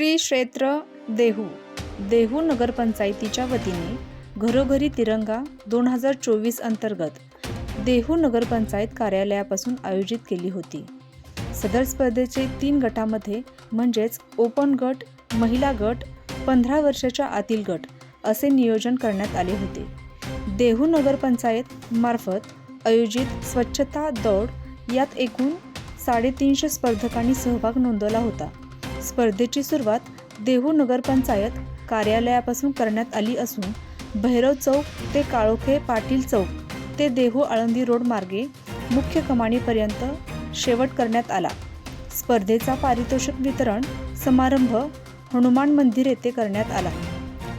श्री क्षेत्र देहू देहू नगरपंचायतीच्या वतीने घरोघरी तिरंगा दोन हजार चोवीस अंतर्गत देहू नगरपंचायत कार्यालयापासून आयोजित केली होती. सदर स्पर्धेचे तीन गटामध्ये म्हणजेच ओपन गट महिला गट पंधरा वर्षाच्या आतील गट असे नियोजन करण्यात आले होते. देहू नगरपंचायत मार्फत आयोजित स्वच्छता दौड यात एकूण साडेतीनशे स्पर्धकांनी सहभाग नोंदवला होता. स्पर्धेची सुरुवात देहू नगरपंचायत कार्यालयापासून करण्यात आली असून भैरव चौक ते काळोखे पाटील चौक ते देहू आळंदी रोड मार्गे मुख्य कमानीपर्यंत शेवट करण्यात आला. स्पर्धेचा पारितोषिक वितरण समारंभ हनुमान मंदिर येथे करण्यात आला.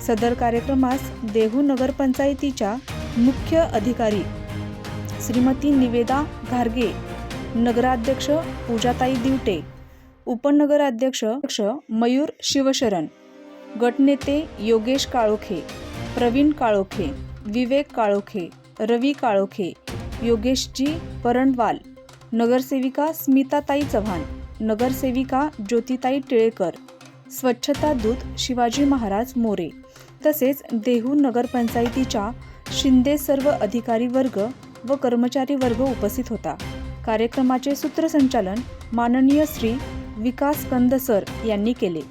सदर कार्यक्रमास देहू नगरपंचायतीच्या मुख्य अधिकारी श्रीमती निवेदा घारगे नगराध्यक्ष पूजाताई दिवटे उपनगराध्यक्ष मयूर शिवशरण गटनेते योगेश काळोखे प्रवीण काळोखे विवेक काळोखे रवी काळोखे योगेशजी परणवाल नगरसेविका स्मिताताई चव्हाण नगरसेविका ज्योतिताई टिळेकर स्वच्छता दूत शिवाजी महाराज मोरे तसेच देहू नगरपंचायतीच्या शिंदे सर्व अधिकारी वर्ग व कर्मचारी वर्ग उपस्थित होता. कार्यक्रमाचे सूत्रसंचालन माननीय श्री विकास कंद सर यांनी केले.